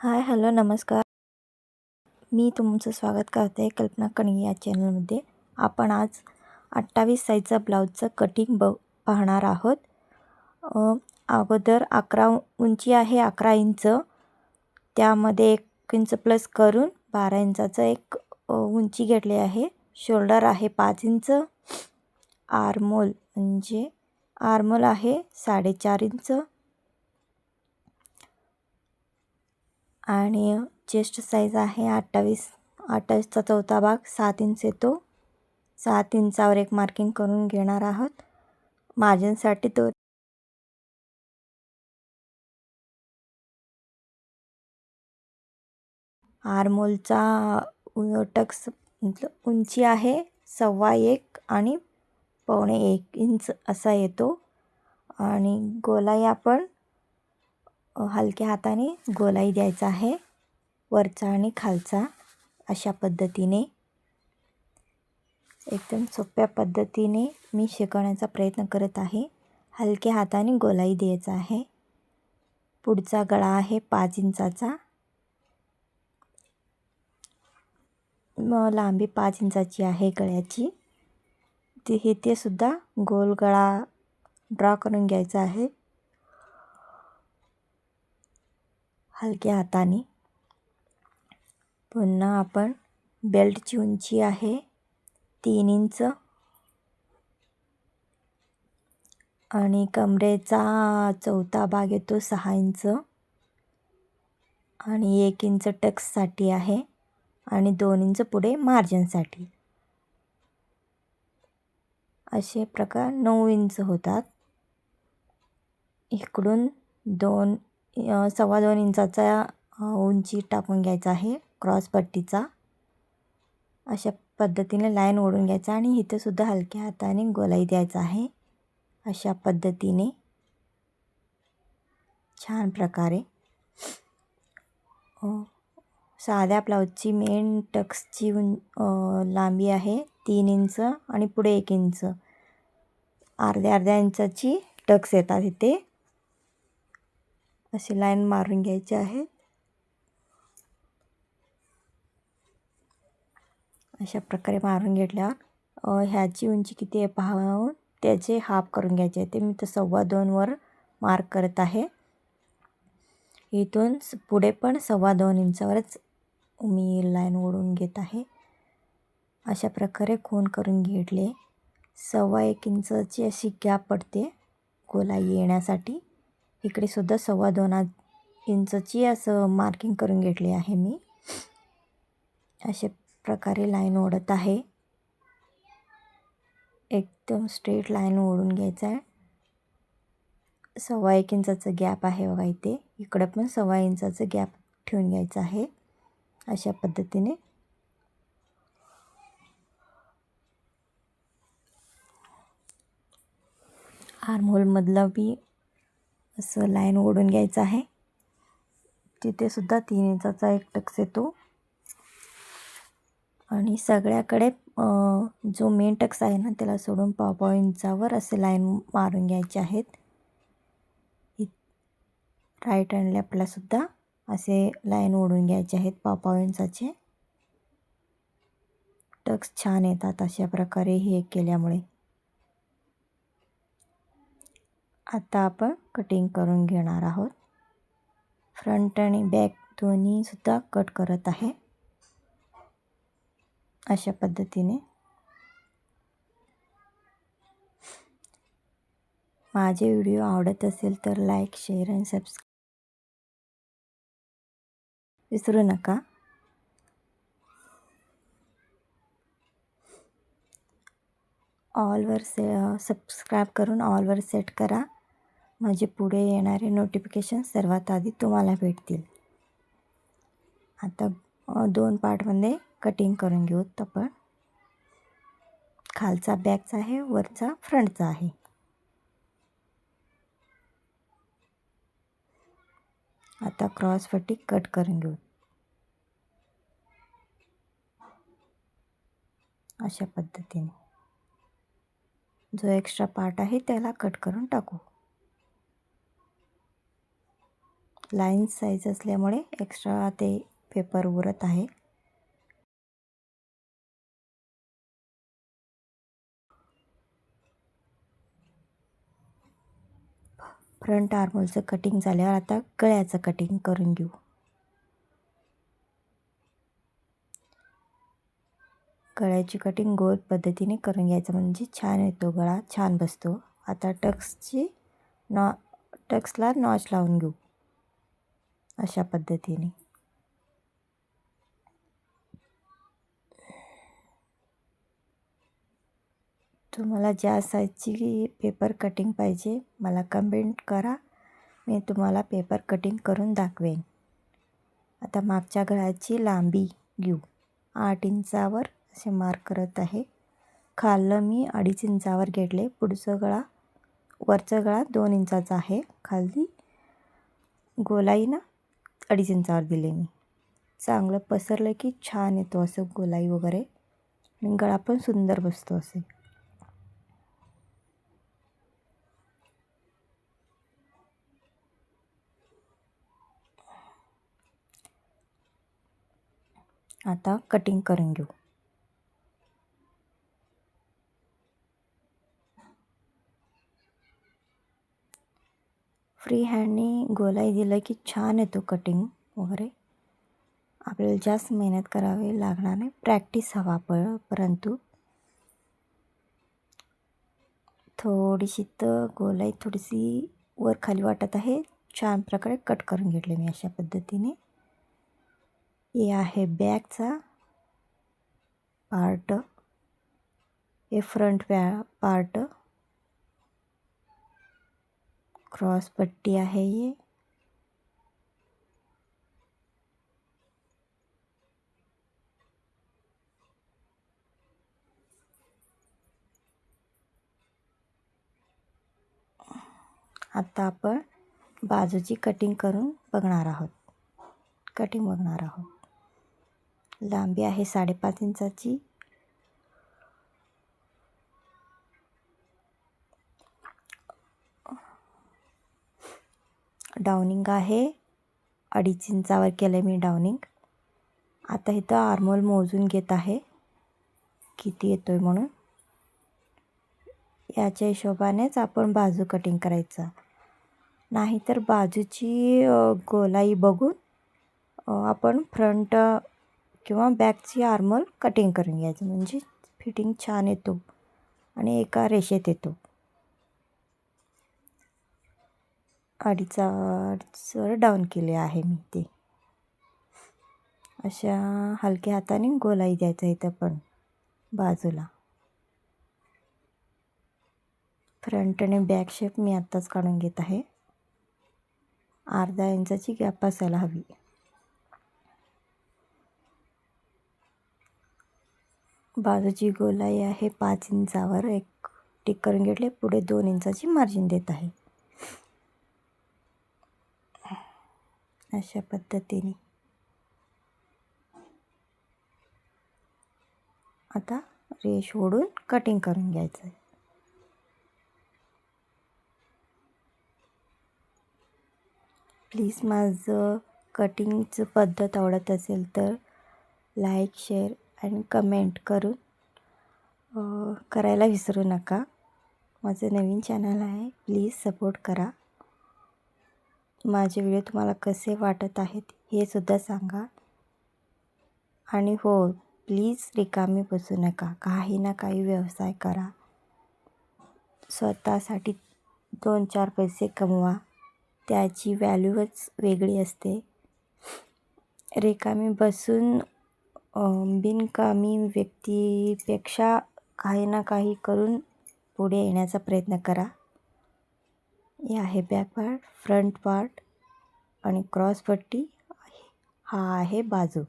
Hi hello नमस्कार. मी तुमचं स्वागत करते कल्पना कणगे या चॅनलमध्ये. आपण आज अठ्ठावीस साईजचा ब्लाऊजचं कटिंग ब पाहणार आहोत. अगोदर अकरा उंची आहे अकरा इंच. त्यामध्ये एक इंच प्लस करून बारा इंचाचं एक उंची घेतली आहे. शोल्डर आहे पाच इंच. आरमोल म्हणजे आरमोल आहे साडेचार इंच. आणि चेस्ट साईज आहे अठ्ठावीस अठ्ठावीसचा चौथा भाग सात इंच येतो. सात इंचावर एक मार्किंग करून घेणार आहोत. मार्जिनसाठी तो आरमोलचा टक्स मतलब उंची आहे सव्वा एक आणि पावणे एक इंच असा येतो. आणि गोलाई आपण हलक्या हाताने गोलाई द्यायचा आहे. वरचा आणि खालचा अशा पद्धतीने. एकदम सोप्या पद्धतीने मी शिकवण्याचा प्रयत्न करत आहे. हलक्या हाताने गोलाई द्यायचा आहे. पुढचा गळा आहे पाच इंचाचा. मग लांबी पाच इंचाची आहे गळ्याची. ते हे ते सुद्धा गोल गळा ड्रॉ करून घ्यायचा आहे. हलक्या हाताने. पुन्हा आपण बेल्टची उंची आहे. तीन इंच. आणि कमरेचा चौथा भाग येतो सहा इंच. आणि एक इंच टक्ससाठी आहे. आणि दोन इंच पुढे मार्जिनसाठी असे प्रकार नऊ इंच होतात. इकडून दोन सव्वा दोन इंचाचा उंची टाकून घ्यायचा आहे क्रॉस पट्टीचा. अशा पद्धतीने लाईन ओढून घ्यायचा आणि इथंसुद्धा हलक्या हाताने गोलाई द्यायचा आहे. अशा पद्धतीने. छान प्रकारे. साध्या ब्लाऊजची मेन टक्सची उं लांबी आहे तीन इंच आणि पुढे एक इंच. अर्ध्या अर्ध्या इंचाची टक्स येतात इथे. अशी लाईन मारून घ्यायची आहे अशा प्रकारे मारून घेतल्यावर ह्याची उंची किती आहे पाहून त्याचे हाफ करून घ्यायचे ते मी तर सव्वा दोनवर मार्क करत आहे. इथून पुढे पण सव्वा दोन इंचावरच मी लाईन ओढून घेत आहे. अशा प्रकारे खून करून घेतले. सव्वा एक इंचाची अशी गॅप पडते गोलाई येण्यासाठी. इकडे सुद्धा सव्वा दोन इंचची असं मार्किंग करून घेतली आहे मी. अशा प्रकारे लाईन ओढत आहे. एकदम स्ट्रेट लाईन ओढून घ्यायचं आहे. सव्वा एक इंचाचं गॅप आहे बघा इथे. इकडं पण सव्वा इंचाचं गॅप ठेवून घ्यायचं आहे. अशा पद्धतीने. आर्महोलमधलं बी असं लाईन ओढून घ्यायचं आहे. तिथेसुद्धा तीन इंचाचा एक टक्स येतो. आणि सगळ्याकडे जो मेन टक्स आहे ना त्याला सोडून पाव पाव इंचावर असे लाईन मारून घ्यायचे आहेत. राईट अँड लेफ्टलासुद्धा असे लाईन ओढून घ्यायचे आहेत पाव पाव इंचाचे टक्स छान येतात अशा प्रकारे हे केल्यामुळे. आता आपण कटिंग करून घेणार आहोत. फ्रंट आणि बॅक दोन्हीसुद्धा कट करत आहे. अशा पद्धतीने. माझे व्हिडिओ आवडत असेल तर लाईक शेअर आणि सबस्क्राईब विसरू नका. ऑलवर से सबस्क्राईब करून ऑलवर सेट करा. माझे पुढे येणारे नोटिफिकेशन सर्वात आधी तुम्हाला भेटतील. आता दोन पार्टमध्ये कटिंग करून घेऊत आपण. खालचा बॅकचा आहे वरचा फ्रंटचा आहे. आता क्रॉस फटी कट करून घेऊ. अशा पद्धतीने. जो एक्स्ट्रा पार्ट आहे त्याला कट करून टाकू. लाईन साईज असल्यामुळे एक्स्ट्रा ते पेपर उरत आहे. फ्रंट आर्मोलचं कटिंग झाल्यावर आता गळ्याचं कटिंग करून घेऊ. गळ्याची कटिंग गोल पद्धतीने करून घ्यायचं म्हणजे छान येतो गळा छान बसतो. आता टक्सची नॉ टक्सला नॉच लावून घेऊ. अशा पद्धतीने. तुम्हाला ज्या साईजची पेपर कटिंग पाहिजे मला कमेंट करा. मी तुम्हाला पेपर कटिंग करून दाखवेन. आता मागच्या गळ्याची लांबी घेऊ. आठ इंचावर असे मार्क करत आहे. खाल्लं मी अडीच इंचावर घेतले. पुढचं गळा वरचा गळा दोन इंचाचा आहे. खाली गोलाई ना अडीच इंचावर दिले मी. चांगलं पसरलं की छान येतो असं गोलाई वगैरे. आणि गळा पण सुंदर बसतो असे. आता कटिंग करून घेऊ. फ्री हँडनी गोलाई दिलं की छान येतो कटिंग वगैरे. आपल्याला जास्त मेहनत करावी लागणार नाही. प्रॅक्टिस हवा प परंतु थोडीशी तर गोलाई थोडीशी वर खाली वाटत आहे. छान प्रकारे कट करून घेतले मी अशा पद्धतीने. हे आहे बॅकचा पार्ट हे फ्रंट पॅ पार्ट क्रॉस पट्टी आहे ये आता आपण बाजूची कटिंग करून बघणार आहोत. कटिंग बघणार आहोत. लांबी आहे साडेपाच इंचाची. डाउनिंग आहे. अडीच इंचावर केलं आहे मी डाउनिंग आता इथं आर्मोल मोजून घेत आहे. किती येतो आहे म्हणून? याच्या हिशोबानेच आपण बाजू कटिंग करायचा. नाहीतर बाजूची गोलाई बघून आपण फ्रंट किंवा बॅकची आर्मल कटिंग करून घ्यायचं. म्हणजे फिटिंग छान येतो. आणि एका रेषेत येतो. अडीच अडीचवर डाऊन केले आहे मी ते. अशा हलक्या हाताने गोलाई द्यायचा इथं पण बाजूला. फ्रंट आणि बॅक शेप मी आत्ताच काढून घेत आहे. अर्धा इंचाची गॅप असायला हवी. बाजूची गोलाई आहे पाच इंचावर एक टिक करून घेतले पुढे दोन इंचाची मार्जिन देत आहे. अशा पद्धतीने. आता रेश ओढून कटिंग करून घ्यायचं आहे प्लीज माझं कटिंगचं पद्धत आवडत असेल तर लाईक शेअर आणि कमेंट करून करायला विसरू नका. माझं नवीन चॅनल आहे. प्लीज सपोर्ट करा. माझे व्हिडिओ तुम्हाला कसे वाटत आहेत हे सुद्धा सांगा. आणि हो प्लीज रिकामी बसू नका. काही ना काही व्यवसाय करा. स्वतःसाठी दोन चार पैसे कमवा. त्याची व्हॅल्यूच वेगळी असते. रिकामी बसून बिनकामी व्यक्तीपेक्षा काही ना काही करून पुढे येण्याचा प्रयत्न करा. हे आहे बॅक पार्ट फ्रंट पार्ट आणि क्रॉस पट्टी हा आहे बाजू.